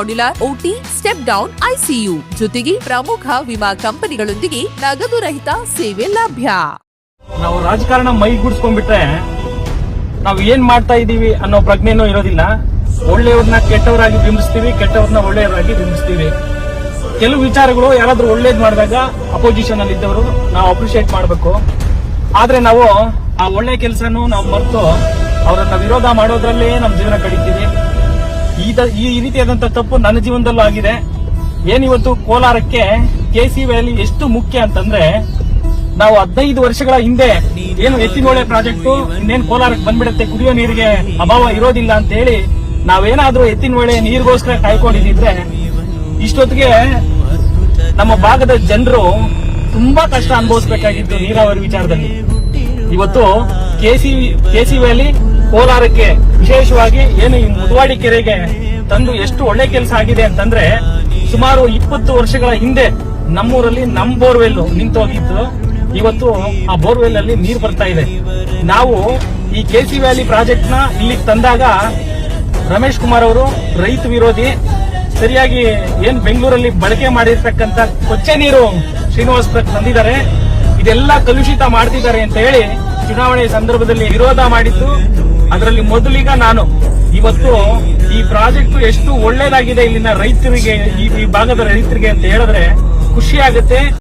modular OT step down ICU ಜೊತೆಗೆ ಪ್ರಮುಖ ವಿಮಾ ಕಂಪನಿಗಳೊಂದಿಗೆ ನಗದು ರಹಿತ ಸೇವೆ ಲಭ್ಯ. ನಾವು ರಾಜಕಾರಣ ಮೈಗೂಡಿಸ್ಕೊಂಡ್ಬಿಟ್ರೆ ನಾವು ಏನ್ ಮಾಡ್ತಾ ಇದೀವಿ ಅನ್ನೋ ಪ್ರಜ್ಞೆನೂ ಇರೋದಿಲ್ಲ. ಒಳ್ಳೆಯವ್ರನ್ನ ಕೆಟ್ಟವರಾಗಿ ಬಿಂಬಿಸ್ತೀವಿ, ಕೆಟ್ಟವ್ರನ್ನ ಒಳ್ಳೆಯವರಾಗಿ ಬಿಂಬಿಸ್ತೀವಿ. ಕೆಲವು ವಿಚಾರಗಳು ಯಾರಾದ್ರೂ ಒಳ್ಳೇದ್ ಮಾಡಿದಾಗ ಅಪೋಸಿಷನ್ ಅಲ್ಲಿ ಇದ್ದವರು ನಾವು ಅಪ್ರಿಶಿಯೇಟ್ ಮಾಡಬೇಕು. ಆದ್ರೆ ನಾವು ಆ ಒಳ್ಳೆ ಕೆಲಸನೂ ನಾವು ಮರೆತು ಅವರನ್ನ ವಿರೋಧ ಮಾಡೋದ್ರಲ್ಲೇ ನಮ್ಮ ಜೀವನ ಕಳೀತೀವಿ ಈ ರೀತಿಯಾದಂತ ತಪ್ಪು ನನ್ನ ಜೀವನದಲ್ಲೂ ಆಗಿದೆ. ಏನಿವತ್ತು ಕೋಲಾರಕ್ಕೆ ಕೆ ಸಿ ವ್ಯಾಲಿ ಎಷ್ಟು ಮುಖ್ಯ ಅಂತಂದ್ರೆ, ನಾವು ಹದಿನೈದು ವರ್ಷಗಳ ಹಿಂದೆ ಏನು ಎತ್ತಿನೋಳೆ ಪ್ರಾಜೆಕ್ಟ್ ಇನ್ನೇನು ಕೋಲಾರಕ್ಕೆ ಬಂದ್ಬಿಡುತ್ತೆ, ಕುಡಿಯೋ ನೀರಿಗೆ ಅಭಾವ ಇರೋದಿಲ್ಲ ಅಂತ ಹೇಳಿ ನಾವೇನಾದ್ರೂ ಎತ್ತಿನೋಳೆ ನೀರಿಗೋಸ್ಕರ ಕಾಯ್ಕೊಂಡಿದ್ರೆ ಇಷ್ಟೊತ್ತಿಗೆ ನಮ್ಮ ಭಾಗದ ಜನರು ತುಂಬಾ ಕಷ್ಟ ಅನುಭವಿಸಬೇಕಾಗಿತ್ತು ನೀರಾವರಿ ವಿಚಾರದಲ್ಲಿ. ಇವತ್ತು ಕೆಸಿ ಕೆಸಿ ವ್ಯಾಲಿ ಕೋಲಾರಕ್ಕೆ ವಿಶೇಷವಾಗಿ ಏನು ಈ ಮುದುವಾಡಿ ಕೆರೆಗೆ ತಂದು ಎಷ್ಟು ಒಳ್ಳೆ ಕೆಲಸ ಆಗಿದೆ ಅಂತಂದ್ರೆ ಸುಮಾರು ಇಪ್ಪತ್ತು ವರ್ಷಗಳ ಹಿಂದೆ ನಮ್ಮೂರಲ್ಲಿ ನಮ್ ಬೋರ್ವೆಲ್ ನಿಂತೋಗಿತ್ತು. ಇವತ್ತು ಆ ಬೋರ್ವೆಲ್ ಅಲ್ಲಿ ನೀರು ಬರ್ತಾ ಇದೆ. ನಾವು ಈ ಕೆಸಿ ವ್ಯಾಲಿ ಪ್ರಾಜೆಕ್ಟ್ನ ಇಲ್ಲಿಗೆ ತಂದಾಗ ರಮೇಶ್ ಕುಮಾರ್ ಅವರು ರೈತ ವಿರೋಧಿ ಸರಿಯಾಗಿ ಏನ್ ಬೆಂಗಳೂರಲ್ಲಿ ಬಳಕೆ ಮಾಡಿರ್ತಕ್ಕಂತ ಕೊಚ್ಚೆ ನೀರು ಶ್ರೀನಿವಾಸ್ ತಂದಿದ್ದಾರೆ. ಇದೆಲ್ಲ ಕಲುಷಿತ ಮಾಡ್ತಿದ್ದಾರೆ ಅಂತ ಹೇಳಿ ಚುನಾವಣೆ ಸಂದರ್ಭದಲ್ಲಿ ವಿರೋಧ ಮಾಡಿದ್ದು ಅದರಲ್ಲಿ ಮೊದಲಿಗ ನಾನು ಇವತ್ತು ಈ ಪ್ರಾಜೆಕ್ಟ್ ಎಷ್ಟು ಒಳ್ಳೇದಾಗಿದೆ ಇಲ್ಲಿನ ರೈತರಿಗೆ, ಈ ಭಾಗದ ರೈತರಿಗೆ ಅಂತ ಹೇಳಿದ್ರೆ ಖುಷಿ ಆಗುತ್ತೆ.